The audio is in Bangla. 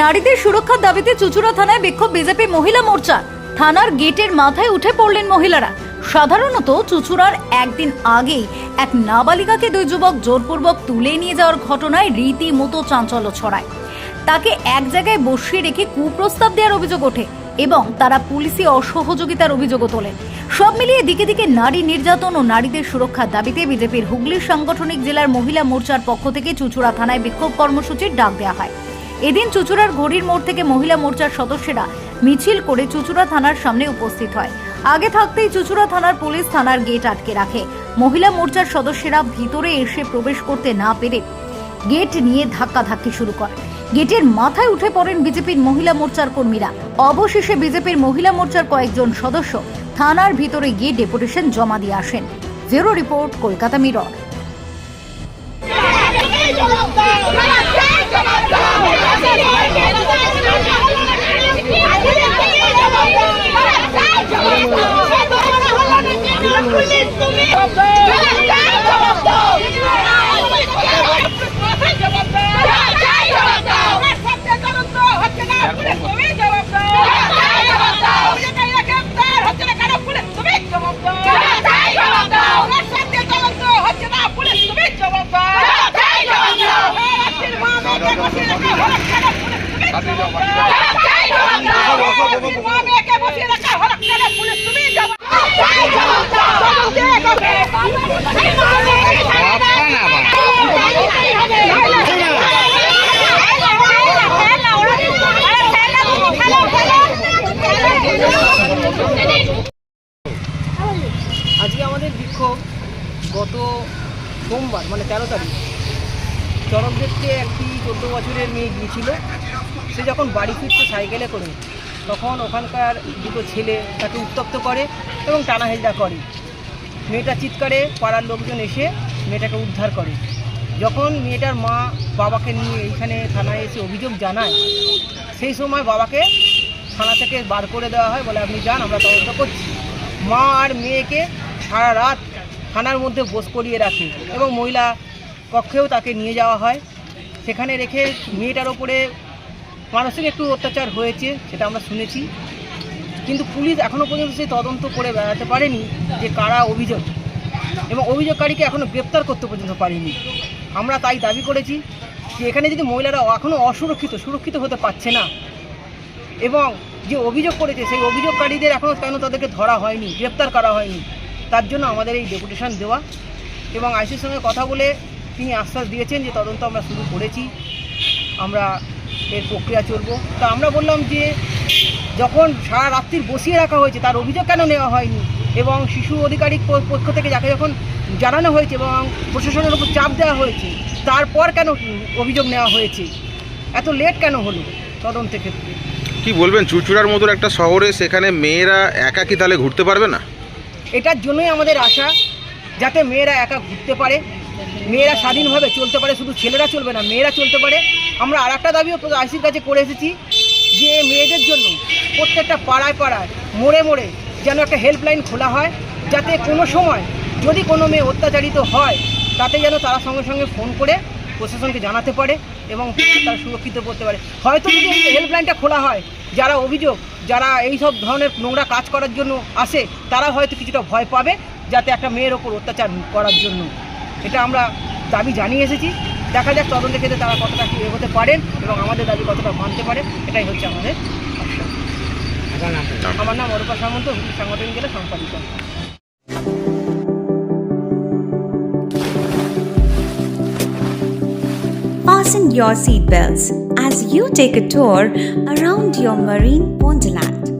নারীদের সুরক্ষার দাবিতে চুচুড়া থানায় বিক্ষোভ বিজেপি মহিলা মোর্চা। থানার গেটের মাথায় উঠে পড়লেন মহিলারা। সাধারণত চুচুড়ার একদিন আগেই এক নাবালিকাকে দুই যুবক জোরপূর্বক তুলে নিয়ে যাওয়ার ঘটনায় রীতিমতো চাঞ্চল্য ছড়ায়। তাকে এক জায়গায় বসিয়ে রেখে কুপ্রস্তাব দেওয়ার অভিযোগ ওঠে এবং তারা পুলিশি অসহযোগিতার অভিযোগও তোলেন। সব মিলিয়ে দিকে দিকে নারী নির্যাতন ও নারীদের সুরক্ষার দাবিতে বিজেপির হুগলির সাংগঠনিক জেলার মহিলা মোর্চার পক্ষ থেকে চুচুড়া থানায় বিক্ষোভ কর্মসূচির ডাক দেওয়া হয়। এদিন চুচুড়ার ঘড়ির মোড় থেকে মহিলা মোর্চার সদস্যরা মিছিল করে চুচুড়া থানার সামনে উপস্থিত হয় আগে থাকতেই চুচুড়া থানার পুলিশ থানার গেট আটকে রাখে মহিলা মোর্চার সদস্যরা ভিতরে এসে প্রবেশ করতে না পেরে গেট নিয়ে ধাক্কাধাক্কি শুরু করে গেটের মাথায় উঠে পড়েন বিজেপির মহিলা মোর্চার কর্মীরা অবশেষে বিজেপির মহিলা মোর্চার কয়েকজন সদস্য থানার ভিতরে গিয়ে ডেপুটেশন জমা দিয়ে আসেন ব্যুরো রিপোর্ট কলকাতা মিরর তুমি জবাব চাই জবাব দাও জবাব দাও চাই জবাব দাও সত্যি তদন্ত হচ্ছে না পুলিশ তুমি জবাব দাও চাই জবাব দাও পুলিশকে গ্রেফতার হচ্ছে না কেন পুলিশ তুমি জবাব দাও চাই জবাব দাও সত্যি তদন্ত হচ্ছে না পুলিশ তুমি জবাব দাও চাই জবাব দাও রাত্রির মা মেয়েকে বসিয়ে রাখা হলো কেন পুলিশ তুমি জবাব দাও চাই জবাব দাও রাত্রির মা মেয়েকে বসিয়ে রাখা হলো কেন পুলিশ তুমি জবাব দাও চাই জবাব দাও এই মা মেয়েকে আজকে আমাদের বিক্ষোভ গত সোমবার মানে তেরো তারিখ। চরক একটি চোদ্দ বছরের মেয়ে গিয়েছিল সে যখন বাড়ি ফিরছে সাইকেলে করে, তখন ওখানকার দুটো ছেলে তাকে উত্তপ্ত করে এবং টানাহেজা করে। মেয়েটা চিৎকারে পাড়ার লোকজন এসে মেয়েটাকে উদ্ধার করে। যখন মেয়েটার মা বাবাকে নিয়ে এইখানে থানায় এসে অভিযোগ জানায়, সেই সময় বাবাকে থানা থেকে বার করে দেওয়া হয় বলে, আপনি যান, আমরা তদন্ত করছি। মা আর মেয়েকে সারা রাত থানার মধ্যে বোস করিয়ে রাখে এবং মহিলা কক্ষেও তাকে নিয়ে যাওয়া হয়। সেখানে রেখে মেয়েটার ওপরে মানসিক একটু অত্যাচার হয়েছে, সেটা আমরা শুনেছি। কিন্তু পুলিশ এখনও পর্যন্ত সেই তদন্ত করে বেড়াতে পারেনি যে কারা অভিযোগ। এবং অভিযোগকারীকে এখনও গ্রেপ্তার করতে পর্যন্ত পারেনি। আমরা তাই দাবি করেছি যে এখানে যদি মহিলারা এখনও অসুরক্ষিত, সুরক্ষিত হতে পারছে না, এবং যে অভিযোগ করেছে, সেই অভিযোগকারীদের এখনও কেন তাদেরকে ধরা হয়নি, গ্রেপ্তার করা হয়নি, তার জন্য আমাদের এই ডেপুটেশন দেওয়া। এবং আইসির সঙ্গে কথা বলে তিনি আশ্বাস দিয়েছেন যে তদন্ত আমরা শুরু করেছি। আমরা এর প্রক্রিয়া চলবো। তা আমরা বললাম যে যখন সারা রাত্রির বসিয়ে রাখা হয়েছে তার অভিযোগ কেন নেওয়া হয়নি? এবং শিশু আধিকারিক প- পক্ষ থেকে যাকে যখন জানানো হয়েছে এবং প্রশাসনের উপর চাপ দেওয়া হয়েছে তারপর কেন অভিযোগ নেওয়া হয়েছে? এত লেট কেন হলো তদন্তের ক্ষেত্রে? কি বলবেন? চুচুড়ার মতো একটা শহরে সেখানে মেয়েরা একা কি তাহলে ঘুরতে পারবে না? এটার জন্যই আমাদের আশা যাতে মেয়েরা একা ঘুরতে পারে। মেয়েরা স্বাধীনভাবে চলতে পারে, শুধু ছেলেরা চলবে না, মেয়েরা চলতে পারে। আমরা আর একটা দাবিও আইসির কাছে করে এসেছি, যে মেয়েদের জন্য প্রত্যেকটা পাড়ায় পাড়ায়, মোড়ে মোড়ে যেন একটা হেল্পলাইন খোলা হয়, যাতে কোনো সময় যদি কোনো মেয়ে অত্যাচারিত হয়, তাতে যেন তারা সঙ্গে সঙ্গে ফোন করে প্রশাসনকে জানাতে পারে এবং তারা সুরক্ষিত করতে পারে। হয়তো যদি হেল্পলাইনটা খোলা হয়, যারা অভিযোগ, যারা এই সব ধরনের নোংরা কাজ করার জন্য আসে, তারা হয়তো কিছুটা ভয় পাবে, যাতে একটা মেয়ের ওপর অত্যাচার করার জন্য। এটা আমরা দাবি জানিয়ে এসেছি। দেখা যাক তদন্তের ক্ষেত্রে তারা কতটা কি এগোতে পারেন এবং আমাদের দাবি কতটা মানতে পারে, এটাই হচ্ছে আমাদের আমার নাম অরূপা সামন্ত, হুগলি সাংগঠনিক জেলা সম্পাদিকা Fasten your seatbelts as you take a tour around your marine wonderland.